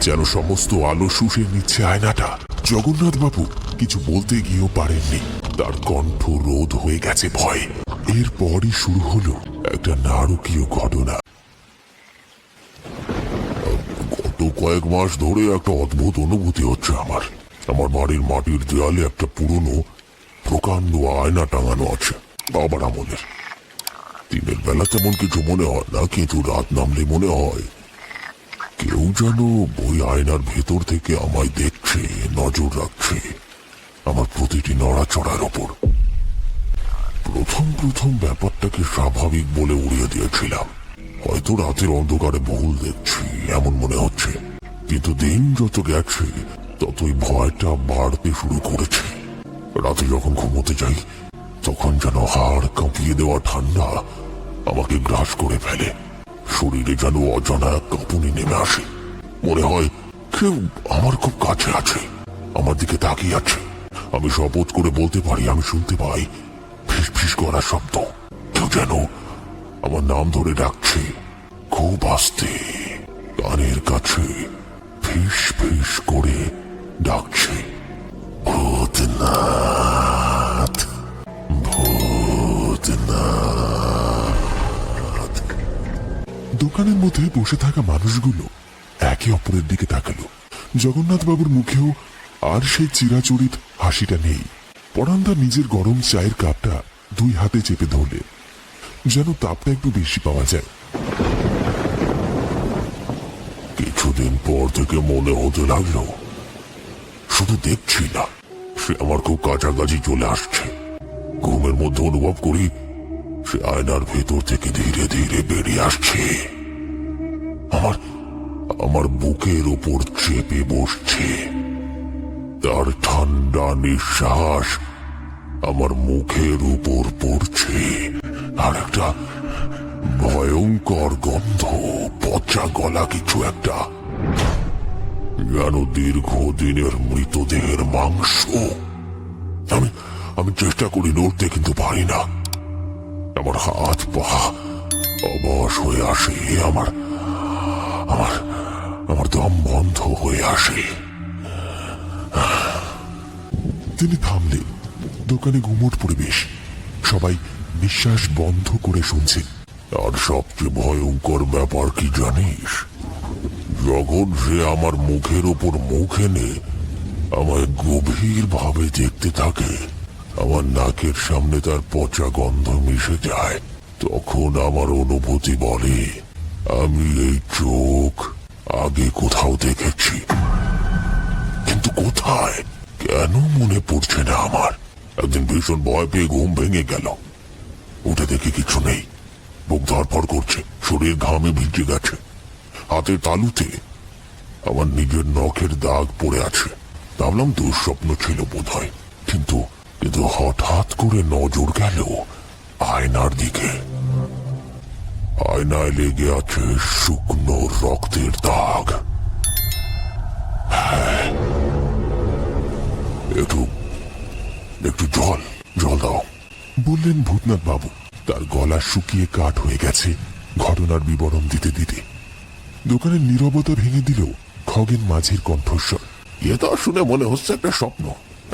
যেন সমস্ত আলো শুষে নিচ্ছে আয়নাটা। জগন্নাথ বাবু কিছু বলতে গিয়েও পারেননি। তার কণ্ঠ রোধ হয়ে গেছে ভয়। এরপরই শুরু হলো একটা নারকীয় ঘটনা। গত কয়েক মাস ধরে একটা অদ্ভুত অনুভূতি হচ্ছে আমার। আমার বাড়ির মাটির দেয়ালে একটা পুরনো, প্রকাণ্ড আয়না টাঙানো আছে। বাবার আমলের। দিনের বেলা তেমন কিছু মনে হয় না, কিন্তু রাত নামলে মনে হয় কেউ যেন ওই আয়নার ভেতর থেকে আমায় দেখছে, নজর রাখছে। আমার প্রতিটি নড়াচড়ার ওপর। প্রথম প্রথম ব্যাপারটাকে স্বাভাবিক বলে উড়িয়ে দিয়েছিলাম। হয়তো রাতের অন্ধকারে ভুল দেখছি, এমন মনে হচ্ছে। কিন্তু দিন যত গেছে, ততই ভয়টা বাড়তে শুরু করেছে। রাতে যখন ঘুমোতে যাই, তখন যেন হাড় কাঁপিয়ে দেওয়া ঠান্ডা আমাকে গ্রাস করে ফেলে। শরীরে যেন অজানা এক কাঁপুনি নেমে আসে। মনে হয় কেউ আমার খুব কাছে আছে, আমার দিকে তাকিয়ে আছে। আমি শপথ করে বলতে পারি, আমি শুনতে পাই। ফিস ফিস করার শব্দ। কেউ যেন আমার নাম ধরে ডাকছে। খুব আস্তে কানের কাছে ফিস ফিস করে ডাকছে। ভূতনাথ দোকানের মধ্যে বসে থাকা মানুষগুলো একে অপরের দিকে তাকালো। জগন্নাথ বাবুর মুখেও আর সেই চিরাচরিত হাসিটা নেই। পরান্দা নিজের গরম চায়ের কাপটা দুই হাতে চেপে ধরলে, যেন তাপটা একটু বেশি পাওয়া যায়। কিছুদিন পর থেকে মনে হতে লাগল, শুধু দেখছি না, সে আমার খুব কাছাকাছি চলে আসছে। ঘুমের মধ্যে অনুভব করি, সে আয়নার ভেতর থেকে ধীরে ধীরে বেরিয়ে আসছে। আমার আমার বুকের উপর চেপে বসছে। তার ঠান্ডা নিঃশ্বাস আমার মুখের উপর পড়ছে। আর একটা ভয়ঙ্কর গন্ধ, পচা গলা কিছু একটা। যেন দীর্ঘদিনের মৃতদেহের মাংস। আমি আমি চেষ্টা করি নড়তে, কিন্তু পারি না। আমার হাত পা অবশ হয়ে আসে, আমার আমার আমার দম বন্ধ হয়ে আসে। তিনি থামলেন। দোকানে গুমোট পরিবেশ। সবাই নিঃশ্বাস বন্ধ করে শুনছেন আর সবচেয়ে ভয়ঙ্কর ব্যাপার কি জানিস? যখন সে আমার মুখের ওপর মুখ এনে আমায় গভীর ভাবে দেখতে থাকে, আমার নাকের সামনে তার পচা গন্ধ মিশে যায়। তখন আমার অনুভূতি বলে আমি এই চোখ আগে কোথাও দেখেছি। কিন্তু কোথায়? কেন মনে পড়ছে না আমার? একদিন ভীষণ ভয় পেয়ে ঘুম ভেঙে গেল। উঠে দেখি কিছু নেই। বুক ধরফর করছে। শরীর ঘামে ভিজে গেছে। হাতের তালুতে আমার নিজের নখের দাগ পড়ে আছে। ভাবলাম দুঃস্বপ্ন ছিল বোধ হয় কিন্তু কিন্তু হঠাৎ করে নজর গেল আয়নার দিকে। আয়নায় লেগে আছে শুকনো রক্তের দাগ। হ্যাঁ। একটু একটু জল জল দাও। বললেন ভূতনাথ বাবু তার গলা শুকিয়ে কাঠ হয়ে গেছে ঘটনার বিবরণ দিতে দিতে। দোকানের নীরবতা ভেঙে দিল খগেন মাঝির কণ্ঠস্বর এ তো শুনে মনে হচ্ছে একটা স্বপ্ন।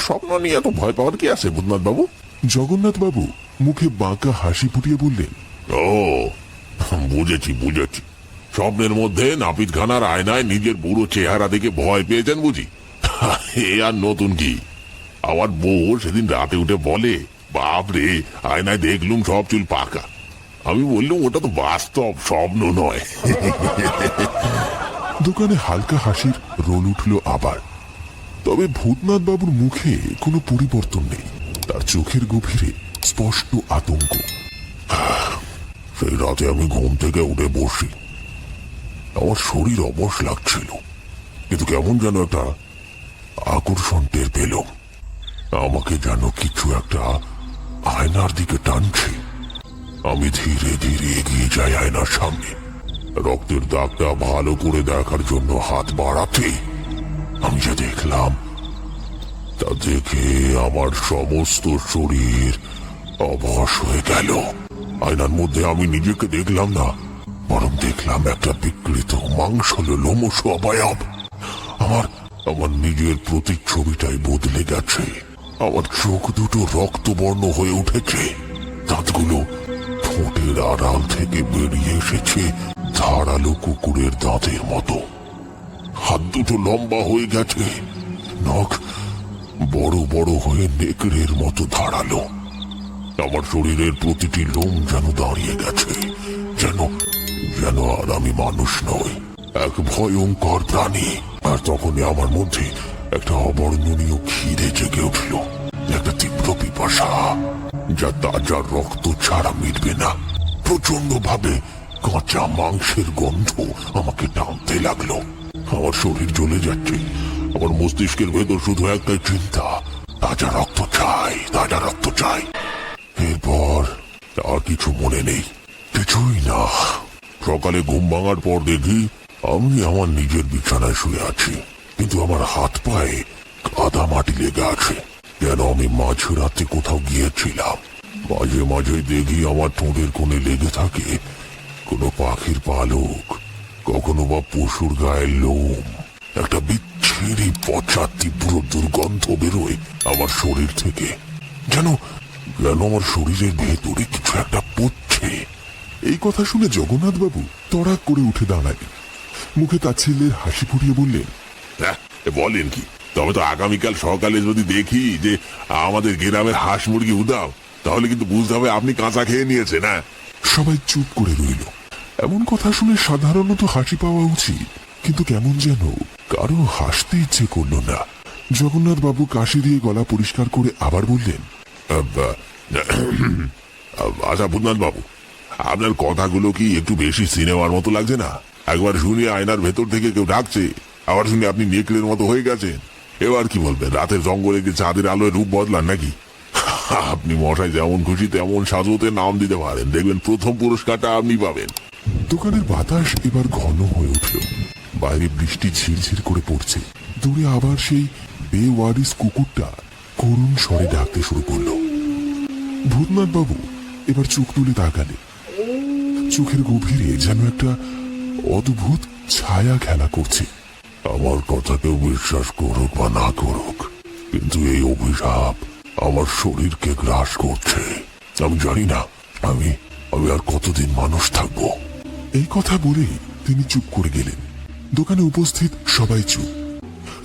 স্বপ্ন নিয়ে এত ভয় পাওয়ার কি আছে ভূতনাথ বাবু? জগন্নাথ বাবু মুখে বাঁকা হাসি ফুটিয়ে বললেন ও বুঝেছি বুঝেছি। স্বপ্নের মধ্যে নাপিত খানার আয়নায় নিজের বুড়ো চেহারা দেখে ভয় পেয়েছেন বুঝি? এ আর নতুন কি? আমার বউ সেদিন রাতে উঠে বলে বাপরে আয়নায় দেখলুম সব চুল পাকা। আমি বললুম, ওটা তো বাস্তব স্বপ্ন নয়। দোকানে হালকা হাসির রোল উঠল আবার। তবে ভূতনাথ বাবুর মুখে কোনো পরিবর্তন নেই। তার চোখের গভীরে স্পষ্ট আতঙ্ক। সেই রাতে আমি ঘুম থেকে উঠে বসি। আমার শরীর অবশ লাগছিল, কিন্তু কেমন যেন একটা আকর্ষণ টের পেলাম। আমাকে যেন কিছু একটা আয়নার দিকে টানছে। আমি ধীরে ধীরে এগিয়ে যাই আয়নার সামনে। রক্তের দাগটা ভালো করে দেখার জন্য হাত বাড়াতে আমি যা দেখলাম, তা দেখে আমার সমস্ত শরীর অবশ হয়ে গেল। আয়নার মধ্যে আমি নিজেকে দেখলাম না, বরং দেখলাম একটা বিকৃত মাংসল লোমস অবয়ব। আমার আমার নিজের প্রতিচ্ছবিটাই বদলে গেছে। আমার চোখ দুটো রক্তবর্ণ হয়ে উঠেছে। দাঁতগুলো ঠোঁটের আড়াল থেকে বেরিয়ে এসেছে ধারালো কুকুরের দাঁতের মতো। হাত দুটো লম্বা হয়ে গেছে, নখ বড় বড় হয়ে নেকড়ের মতো ধারালো। আমার শরীরের প্রতিটি লোম যেন দাঁড়িয়ে গেছে, যেন যেন আর আমি মানুষ নই, এক ভয়ঙ্কর প্রাণী। আর তখনই আমার মধ্যে একটা অবর্ণনীয় খিদে জেগে উঠল, একটা তীব্র পিপাসা, যা তাজা রক্ত ছাড়া মিটবে না। প্রচণ্ড ভাবে কাঁচা মাংসের গন্ধ আমাকে টানতে লাগল। আমার শরীর জ্বলে যাচ্ছে, আমার মস্তিষ্কের ভেতর শুধু একটাই চিন্তা, তাজা রক্ত চাই, তাজা রক্ত চাই। এরপর আর কিছু মনে নেই। কিছুই না। সকালে ঘুম ভাঙার পর দেখি আমি আমার নিজের বিছানায় শুয়ে আছি। কিন্তু আমার হাত পায়ে কাদা মাটি লেগে আছে। যেন আমি মাঝরাতে কোথাও গিয়েছিলাম। মাঝে মাঝে দেখি আমার ঠোঁটের কোণে লেগে থাকে কোনো পাখির পালক, কখনো বা পশুর গায়ের লোম। একটা বিচ্ছিরি পচা তীব্র দুর্গন্ধ বেরোয় আমার শরীর থেকে। যেন আমার শরীরের ভেতরে কিছু একটা পড়ছে। এই কথা শুনে তড়াক করে উঠে দাঁড়ালেন মুখে হাসি ফুটিয়ে বললেন হ্যাঁ, বলেন কি? তবে তো আগামীকাল সকালে যদি দেখি যে আমাদের গ্রামের হাঁস মুরগি উদাও তাহলে কিন্তু বুঝতে হবে আপনি কাঁচা খেয়ে নিয়েছেন হ্যাঁ? সবাই চুপ করে রইল। এমন কথা শুনে সাধারণত হাসি পাওয়া উচিত কিন্তু কেমন যেন কারও হাসতে ইচ্ছে করল না। জগন্নাথ বাবু কাশি দিয়ে গলা পরিষ্কার করে আবার বললেন আচ্ছা ভূতনাথ বাবু, আপনার কথাগুলো কি একটু বেশি সিনেমার মতো লাগছে না? একবার শুনে আয়নার ভেতর থেকে কেউ ডাকছে, আবার শুনে আপনি নেকলের মতো হয়ে গেছেন। এবার কি বলবেন, রাতের জঙ্গলে গিয়ে চাঁদের আলোয় রূপ বদলান নাকি? আপনি মশাই যেমন খুশি তেমন সাজতে নাম দিতে পারেন। দেখবেন প্রথম পুরস্কারটা আপনি পাবেন। দোকানের বাতাস এবার ঘন হয়ে উঠল। বাইরে বৃষ্টি ঝিরঝির করে পড়ছে। দূরে আবার সেই বেওয়ারিস কুকুরটা করুণ স্বরে ডাকতে শুরু করল। ভূতনাথ বাবু এবার চোখ তুলে তাকালে। চোখের গভীরে যেন একটা অদ্ভুত ছায়া খেলা করছে। আমার কথা কেউ বিশ্বাস করুক বা না করুক, কিন্তু এই অভিশাপ আমার শরীরকে গ্রাস করছে। আমি জানি না, আমি আমি আর কতদিন মানুষ থাকব। এই কথা বলে তিনি চুপ করে গেলেন। দোকানে উপস্থিত সবাই চুপ।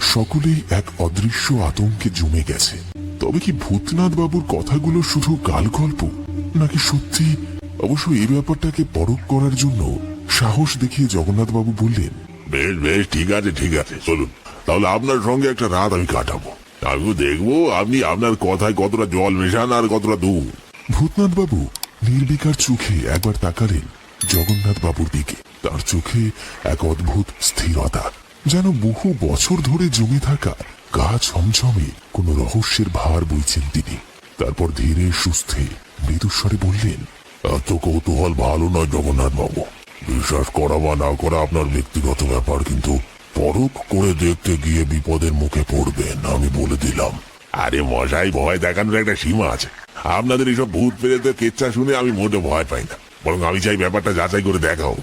সকলেই এক অদৃশ্য আতঙ্কে জমে গেছে। তবে কি ভূতনাথ বাবুর কথাগুলো শুধু গাল গল্প নাকি সত্যি অবশ্য এই ব্যাপারটাকে পরখ করার জন্য সাহস দেখিয়ে জগন্নাথ বাবু বললেন বেশ বেশ ঠিক আছে ঠিক আছে চলুন। তাহলে আপনার সঙ্গে একটা রাত আমি কাটাবো। আমিও দেখব আপনি আপনার কথায় কতটা জল মেশান আর কতটা দুধ ভূতনাথ বাবু নির্বিকার চোখে একবার তাকালেন জগন্নাথ বাবুর দিকে। তার চোখে এক অদ্ভুত স্থিরতা যেন বহু বছর ধরে জমে থাকা গা ছমছমে কোন রহস্যের ভার বইছেন তিনি। তারপর ধীরে সুস্থে মৃদুস্বরে বললেন, এত কৌতূহল ভালো নয়, জগন্নাথ বাবু। বিশ্বাস করা বা না করা আপনার ব্যক্তিগত ব্যাপার, কিন্তু পরখ করে দেখতে গিয়ে বিপদের মুখে পড়বেন, আমি বলে দিলাম। আরে মশাই, ভয় দেখানোর একটা সীমা আছে। আপনাদের এইসব ভূত প্রেতের কেচ্ছা শুনে আমি মোটে ভয় পাই না। বরং আমি চাই ব্যাপারটা যাচাই করে দেখাও।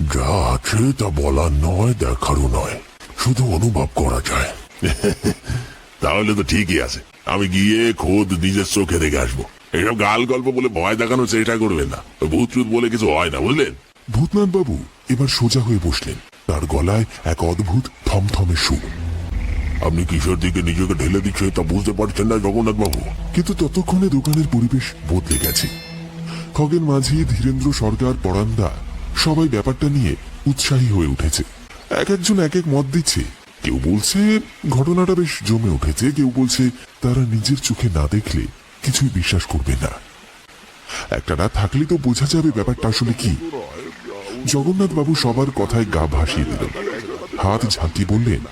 যা আছে তা বলার নয় দেখারও নয়। শুধু অনুভব করা যায়। তাহলে তো ঠিকই আছে। আমি গিয়ে খোদ নিজের চোখে দেখে আসব। এইসব গাল গল্প বলে ভয় দেখানোর চেষ্টা করবেন না। ভূত টুত বলে কিছু হয় না বুঝলেন? ভূতনাথ বাবু এবার সোজা হয়ে বসলেন। তার গলায় এক অদ্ভুত থমথমে সুর আপনি কিশোর দিকে নিজেকে ঢেলে দিচ্ছে তা বুঝতে পারছেন না জগন্নাথ বাবু কিন্তু ততক্ষণে দোকানের পরিবেশ বদলে গেছে। খগেন মাঝি ধীরেন্দ্র সরকার পরান্দা সবাই ব্যাপারটা নিয়ে উৎসাহী হয়ে উঠেছে। এক একজন এক এক মত দিচ্ছে। কেউ বলছে, ঘটনাটা বেশ জমে উঠেছে। কেউ বলছে, তারা নিজের চোখে না দেখলে কিছুই বিশ্বাস করবে না। একটা রাত থাকলে তো বোঝা যাবে ব্যাপারটা আসলে কি। জগন্নাথ বাবু সবার কথায় গা ভাসিয়ে দিলেন হাত ঝাঁকি বললেন,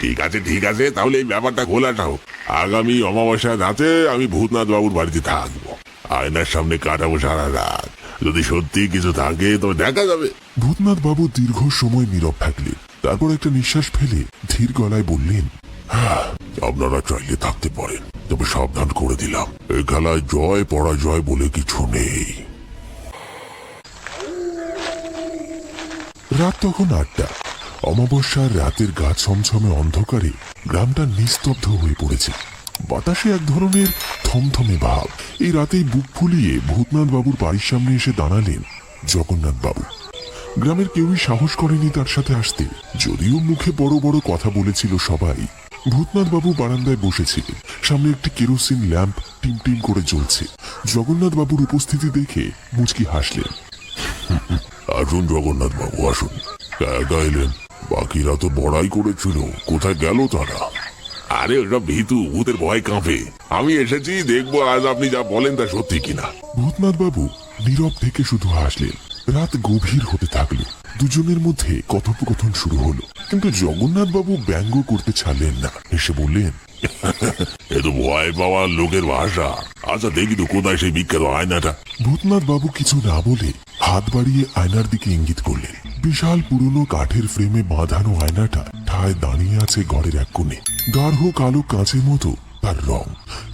ঠিক আছে ঠিক আছে, তাহলে এই ব্যাপারটা খোলাটা হোক। আগামী অমাবস্যা রাতে আমি ভূতনাথ বাবুর বাড়িতে থাকব। আয়নার সামনে কাটাবো সারা রাত। যদি সত্যি কিছু থাকে তো দেখা যাবে। ভূতনাথ বাবু দীর্ঘ সময় নীরব থাকলেন। তারপর একটা নিঃশ্বাস ফেলে ধীর গলায় বললেন আপনারা চাইলে থাকতে পারেন, তবে সাবধান করে দিলাম। এই খেলায় জয়, পরাজয় বলে কিছু নেই। রাত তখন আটটা। অমাবস্যার রাতের গা ছমছমে অন্ধকারে গ্রামটা নিস্তব্ধ হয়ে পড়েছে। বাতাসে এক ধরনের থমথমে ভাব। এই রাতেই বুক ফুলিয়ে ভূতনাথ বাবুর বাড়ির সামনে এসে দাঁড়ালেন জগন্নাথ বাবু। গ্রামের কেউই সাহস করেনি তার সাথে আসতে। যদিও মুখে বড় বড় কথা বলেছিল সবাই, ভূতনাথ বাবু বারান্দায় বসেছিলেন। সামনে একটি কেরোসিন ল্যাম্প টিম টিম করে জ্বলছে। জগন্নাথ বাবুর উপস্থিতি দেখে মুচকি হাসলেন। আসুন জগন্নাথ বাবু, আসুন। বাকিরা তো বড়াই করেছিল। কোথায় গেল তারা? আরে ওটা ভীতু ভূতের ভয় কাঁপে। আমি এসেছি দেখব আজ আপনি যা বলেন তা সত্যি কিনা। ভূতনাথ বাবু নীরব থেকে শুধু হাসলেন। রাত গভীর হতে থাকল। দুজনের মধ্যে কথোপকথন শুরু হলো। কিন্তু জগন্নাথ বাবু ব্যঙ্গ করতে ছাড়লেন না। এসে বললেন এ তো ভয় পাওয়া লোকের ভাষা। আচ্ছা দেখি তো কোথায় সেই বিখ্যাত আয়নাটা। ভূতনাথ বাবু কিছু না বলে হাত বাড়িয়ে আয়নার দিকে ইঙ্গিত করলেন। বিশাল পুরনো কাঠের ফ্রেমে বাঁধানো আয়নাটা ঠায় দাঁড়িয়ে আছে ঘরের এক কোণে। গাঢ় কালো কাঁচের মতো তার রং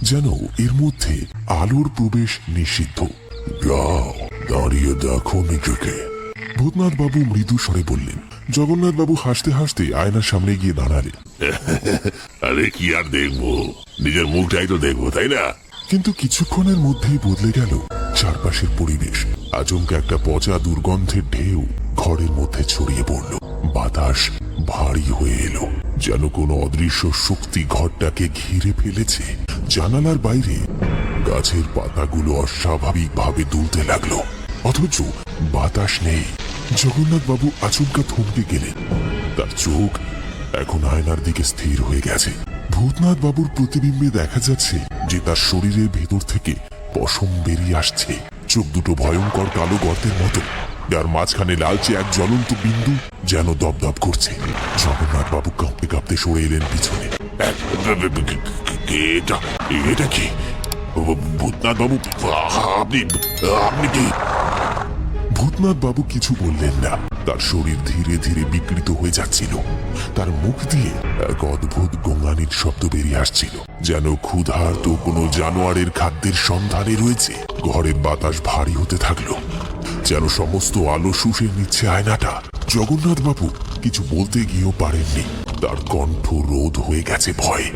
যেন এর মধ্যে আলোর প্রবেশ নিষিদ্ধ। যাও দাঁড়িয়ে দেখো নিজেকে। ভূতনাথ বাবু মৃদু স্বরে বললেন জগন্নাথ বাবু হাসতে হাসতে আয়নার সামনে গিয়ে দাঁড়ালেন। আরে কি আর দেখব? নিজের মুখটাই তো দেখব তাই না? কিন্তু কিছুক্ষণের মধ্যেই বদলে গেল চারপাশের পরিবেশ। আচমকা একটা পচা দুর্গন্ধের ঢেউ ঘরের মধ্যে ছড়িয়ে পড়ল। বাতাস ভারী হয়ে এলো, যেন কোনো অদৃশ্য শক্তি ঘরটাকে ঘিরে ফেলেছে। জানালার বাইরে গাছের পাতাগুলো অস্বাভাবিকভাবে দুলতে লাগল। অথচ বাতাস নেই। জগন্নাথ বাবু আচমকা থমকে গেলেন। তার চোখ এখন আয়নার দিকে স্থির হয়ে গেছে। ভূতনাথ বাবুর প্রতিবিম্বে দেখা যাচ্ছে যে তার শরীরের ভেতর থেকে পশম বেরিয়ে আসছে। চোখ দুটো ভয়ঙ্কর কালো গর্তের মতো। যার মাঝখানে লালচে এক জ্বলন্ত বিন্দু যেন দপদপ করছে। জগন্নাথ বাবু কাঁপতে কাঁপতে সরে এলেন পিছনে। এটা? এটা কি? ভূতনাথ বাবু, আপনি আপনি কি? ভূতনাথ বাবু কিছু বললেন না। তার শরীর ধীরে ধীরে বিকৃত হয়ে যাচ্ছিল। তার মুখ দিয়ে এক অদ্ভুত গোঙানির শব্দ বেরিয়ে আসছিল, যেন ক্ষুধার্ত কোনো জানোয়ারের খাদ্যের সন্ধানে রয়েছে। ঘরের বাতাস ভারী হতে থাকল। যেন সমস্ত আলো শুষে নিচ্ছে আয়নাটা। জগন্নাথ বাবু কিছু বলতে গিয়েও পারেননি। তার কণ্ঠ রোধ হয়ে গেছে ভয়ে।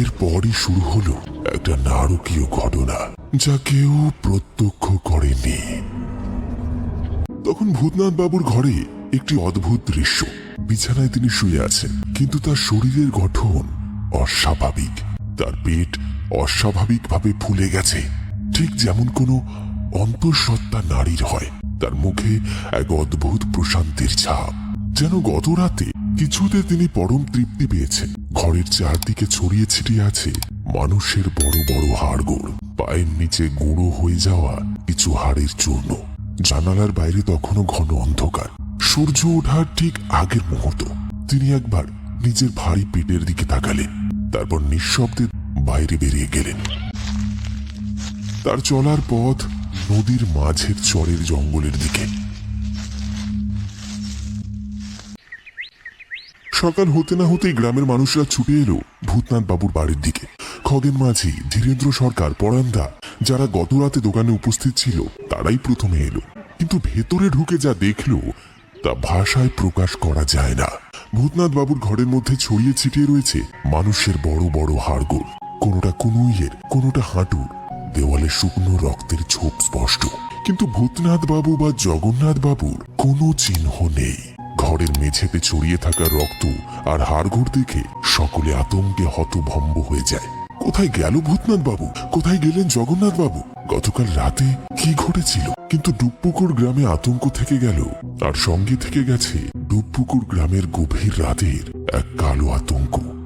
এরপরই শুরু হলো একটা নারকীয় ঘটনা, যা কেউ প্রত্যক্ষ করেনি তখন ভূতনাথ বাবুর ঘরে একটি অদ্ভুত দৃশ্য। বিছানায় তিনি শুয়ে আছেন, কিন্তু তার শরীরের গঠন অস্বাভাবিক। তার পেট অস্বাভাবিকভাবে ফুলে গেছে। ঠিক যেমন কোনো অন্তঃসত্ত্বা নারীর হয়। তার মুখে এক অদ্ভুত প্রশান্তির ছাপ। যেন গত রাতে কিছুতে তিনি পরম তৃপ্তি পেয়েছেন। ঘরের চারদিকে ছড়িয়ে ছিটিয়ে আছে মানুষের বড় বড় হাড়গোড়। পায়ের নিচে গুঁড়ো হয়ে যাওয়া কিছু হাড়ের চূর্ণ। জানালার বাইরে তখনও ঘন অন্ধকার। সূর্য ওঠার ঠিক আগের মুহূর্ত। তিনি একবার নিজের ভারী পেটের দিকে তাকালেন। তারপর নিঃশব্দে বাইরে বেরিয়ে গেলেন। তার চলার পথ নদীর মাঝের চরের জঙ্গলের দিকে। সকাল হতে না হতেই গ্রামের মানুষরা ছুটে এলো ভূতনাথ বাবুর বাড়ির দিকে। খগেন মাঝি, ধীরেন্দ্র সরকার, পরান্দা, যারা গত রাতে দোকানে উপস্থিত ছিল, তারাই প্রথমে এলো। কিন্তু ভেতরে ঢুকে যা দেখল, তা ভাষায় প্রকাশ করা যায় না। ভূতনাথ বাবুর ঘরের মধ্যে ছড়িয়ে ছিটিয়ে রয়েছে মানুষের বড় বড় হাড়গোড়। কোনোটা কুনুইয়ের, কোনোটা হাঁটুর। দেওয়ালে শুকনো রক্তের ছোপ স্পষ্ট। কিন্তু ভূতনাথ বাবু বা জগন্নাথ বাবুর কোনো চিহ্ন নেই। ঘরের মেঝেতে ছড়িয়ে থাকা রক্ত আর হাড়গোড় দেখে সকলে আতঙ্কে হতভম্ব হয়ে যায়। কোথায় গেল ভূতনাথ বাবু কোথায় গেলেন জগন্নাথ বাবু গতকাল রাতে কি ঘটেছিল? কিন্তু ডুবপুকুর গ্রামে আতঙ্ক থেকে গেল। আর সঙ্গে থেকে গেছে ডুবপুকুর গ্রামের গভীর রাতের এক কালো আতঙ্ক।